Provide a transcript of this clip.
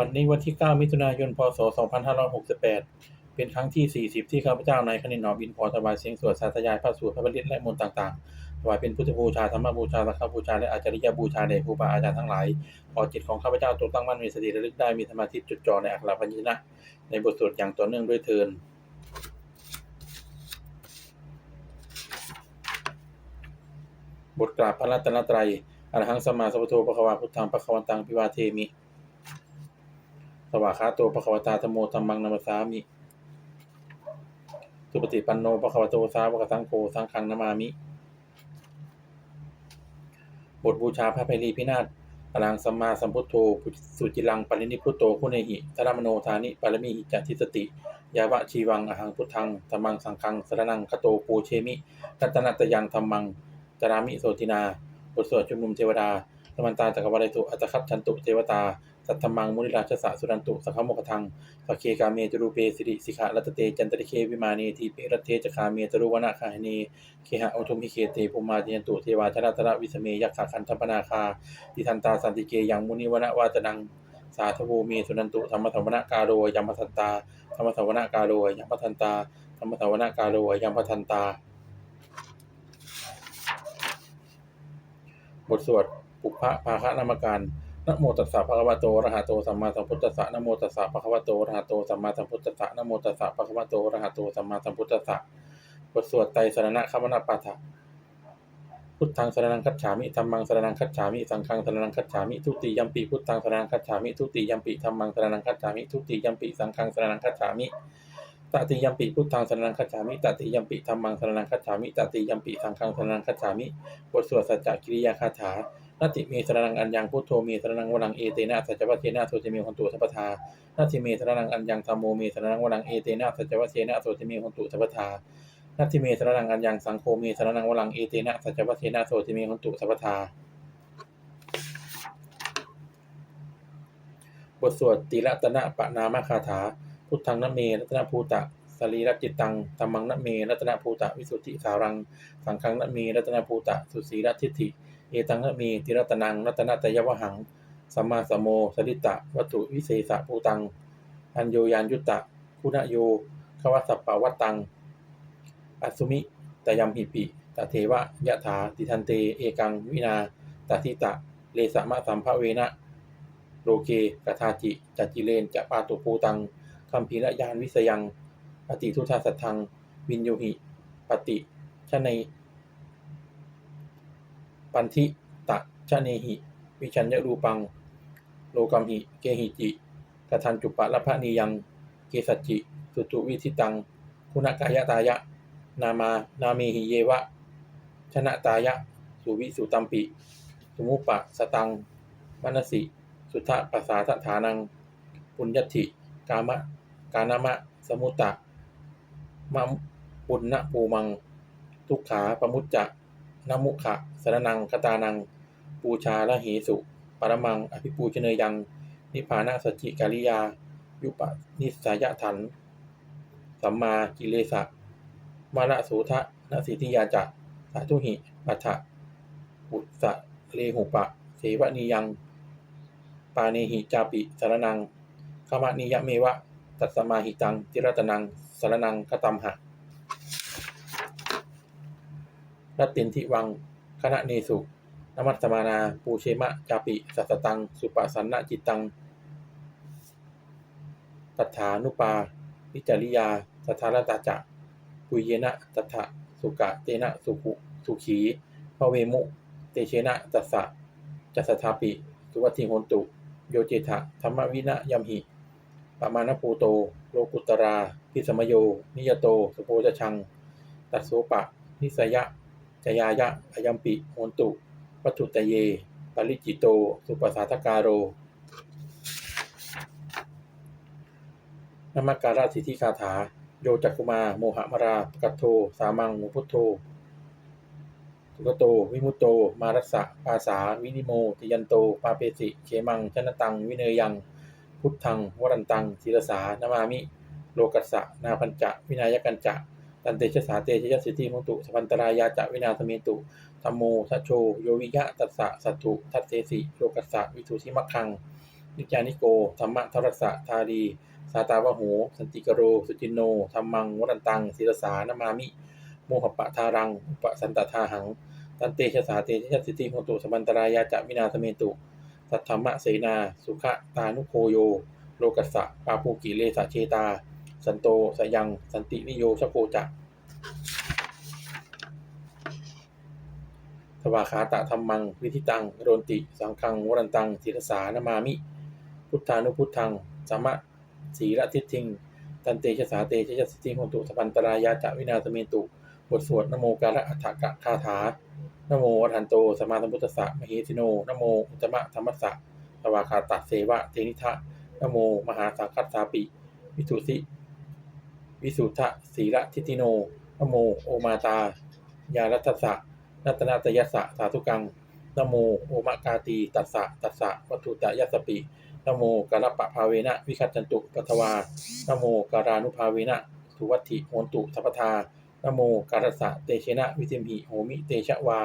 บัดนี้วันที่ 9 มิถุนายน พศ 2568 เป็นครั้งที่ 40 ที่ข้าพเจ้านายคณินหนอมอินพรถวายเสียงสวดสาธยายพระสูตรพระบริตและมนต์ต่างๆ ถวายเป็นพุทธบูชา ธรรมบูชาสังฆบูชา และอาจริยบูชาแด่ครูบาอาจารย์ทั้งหลาย ขอจิตของข้าพเจ้าจงตั้งมั่นมีสติระลึกได้มีสมาธิจดจ่อในอัคราพยัญชนะ ในบทสวดอย่างต่อเนื่องด้วยเทินบทกราบพระรัตนตรัยอรหังสัมมาสัมพุทโธปะคะวาพุทธังปะคะวันตังพิวาเทมิ สวากาโตปะควตาธโมธัมมังนัมสสามิสุปฏิปันโนปะควโตสาวกสังโฆสังฆังนามามิ บทบูชาพระไพรีพินาศอรังสัมมาสัมพุทโธสุจิลังปรินิพุโตคุเนหิธรมโนธานิปารมีหิจัตติสติ ยาวะชีวังอหังพุทธังธรรมังสังฆังสรนังคโตปูเชมิรัตนัตยังธรรมังจารามิโสตินาบทสวดชุมนุมเทวดาสมันตาจักรวาลิตุอัตคัตชันตุเทวตา สัทธมังมุนิราชสะสุรันตุสังฆโมกทังสักเคกาเมจรูเปสิริสิกขารัตเตจันตริเควิมานีทีเปรัตเทจคาเมจรุวนาคาหเนเคหะอุทุมหิเคเตภูมาเจยนตุเทวาชราตระวิสเมยักขาคันธปนาคาทิทันตาสันติเกยังมุนิวนะวาจนังสาธโวเมสุนันตุธรรมสวนกาโรยัมปทันตาธรรมสวนกาโรยัมปทันตาธรรมสวนกาโรยัมปทันตา บทสวดปุพพะภาคะนามการ นะโมตัสสะภะคะวะโตอะระหะโตสัมมาสัมพุทธัสสะนะโมตัสสะภะคะวะโตอะระหะโตสัมมาสัมพุทธัสสะนะโมตัสสะภะคะวะโตอะระหะโตสัมมาสัมพุทธัสสะบทสวดไตรสรณะคัมมนะปาฐะพุทธังสรณังคัจฉามิธัมมังสรณังคัจฉามิสังฆังสรณังคัจฉามิทุติยัมปิพุทธังสรณังคัจฉามิทุติยัมปิธัมมังสรณังคัจฉามิทุติยัมปิสังฆังสรณังคัจฉามิตติยัมปิพุทธังสรณังคัจฉามิตติยัมปิธัมมังสรณังคัจฉามิตติยัมปิสังฆังสรณังคัจฉามิบทสวดสัจจกิริยาคาถา นาติเมสรนังอัญญังพุทโธเมสรนังวรังเอเตนะสัจวัตเทนะโสติเมหันตุสัพพทานาติเมสรนังอัญญังธรรมโมเมสรนังวรังเอเตนะสัจวัตเทนะโสติเมหันตุสัพพทานาติเมสรนังอัญญังสังโฆเมสรนังวรังเอเตนะสัจวัตเทนะโสติเมหันตุสัพพทาบทสวดติรัตนะปะนามคาถา พุทธังนเมรัตนภูตะสรีรจิตตังธรรมังนเมรัตนภูตะวิสุทธิสารัง สังฆังนเมรัตนภูตะสุสีรทิฏฐิ เอตังนะเมติรัตนังรัตนตยวหังสัมมาสัมโมสริตะ วัตถุวิเศษะภูตัง อัญโยยานยุตตะคุณโยขวัสสปาวัตตัง อัสสุมิตยัมหิปิตเทวะยะถาติทันเต เอกังวินาตทิตะ เลสะมะสัมภเวนะโลเกกทาจิจัจจิเลนจะปาตุภูตังคัมภีระยานวิสยัง ปฏิทุทาสัทธัง วินโยหิ ปฏิชะใน ปันทิตะชะเนหิ วิชัญญรูปัง โลกัมหิ เกหิจิกทันจุปะละพะนียัง เกสัจจิ สุตุวิธิตัง คุณกายตายะ นามา นาเมหิเยวะ ชนะตายะ สุวิสุตัมปิ สมุปปะสตัง มนสิ สุทธปัสสาทฐานัง ปุญญติ กามะ กานามะ สมุตตะมะปุณณปูมัง ทุกขาปมุจจะ นมุขะสรนังคตานัง ปูชาละเหสุปรมัง อภิปูชเนยัง นิพานาสจจิการิยา ยุปนิสายะถัน สัมมากิเลสะมานะสูทะนสิทิยาจะสาธุหิปัฏฐะอุสะเลหุปะ เสวนียัง ปาเนหิจาปิสารนังขมะนิยะเมวะ ตัสสมาหิตังติรัตนังสารนังคตัมหะ รัตตินทิวัง คณะเนสุนมัตสมานา ปูเชมะจาปิ สัสตัง สุปสันนะจิตตัง ตัฏฐานุปาวิจาริยา สัทธารตาจะปุยเยนะตัฏฐะสุกะเตนะ สุขุสุขีพระเวมุ เตเชนะตัสสะจัสสทาปิ สุวัติโหนตุ โยเจทะธรรมวินะยัมหิปะมาณปูโต โลกุตรา พิสมโย นิยโต สุโพจชัง ตัสโสปะ นิสยะ จยายะอยัมปิโหนตุวัตถุตเย ปริจิโต สุปสาทการโรนมักการาสิทธิคาถา โยจักกุมา โมหะมราปกัตโท สามังโมพุทโธสุกโต วิมุตโต มารัสสะปาสาวินิโม ติยันโต ปาเปสิเขมังชนตัง วิเนยัง พุทธัง วรันตังศิรสานามามิ โลกัสสะ นาพัญจะ วินายกันจะ ตันเตชะสาเตชะยสิทธิมุตุสพันตรายาจะวินาสเมตุธรรมโมทัชโช โยวิยะตัสสะสัตถุทัตเสสิโลกัสสะวิสุทิมัคคัง นิจานิโกธรรมะทรัสสะทารีสาตาวะโห สันติกโร สุจินโนธรรมังวรันตังศิรสานามามิ โมหปะทารัง อุปสันตทาหัง ตันเตชะสาเตชะสิทธิโหตุสมันตรายาจะวินาสเมตุสัทธรรมะเสนา สุขะตานุโคโย โลกัสสะปาปูกิเลสะเชตา สันโตสยัง สันตินิโยชโกจะสวาขาตะธรรมัง วิธิตัง โรนติ สังฆังวรันตังศิรสานามามิ พุทธานุพุทธังสัมะสีละทิฏฐิง ตันเตชะสาเตชะสิทธิโหตุสปันตรายาจะวินาศเมตุ บทสวดนโมการะอัฏฐกะคาถานโมอรหันโตสมมาสัมพุทธสะมหิทิโนนโมอุตมะธรรมสะสวาคาตะเสวะเทนิทะนโม มหาสังคัสสาปิ วิสุทธิ วิสุทธะสีละทิติโนนโม โอมาตา ยารัตสะนัตนาตยัสสะสาธุกังนโม โอมากาตีตัสสะตัสสะวัตถุตะยัสสปินโมกาลปะภาเวนะ วิคัจจันตุปัทวานโมการานุภาเวนะสุวัตถิโหนตุสัพพทานโมการสสะเตเชนะ วิสิมหิโหมิเตชะวา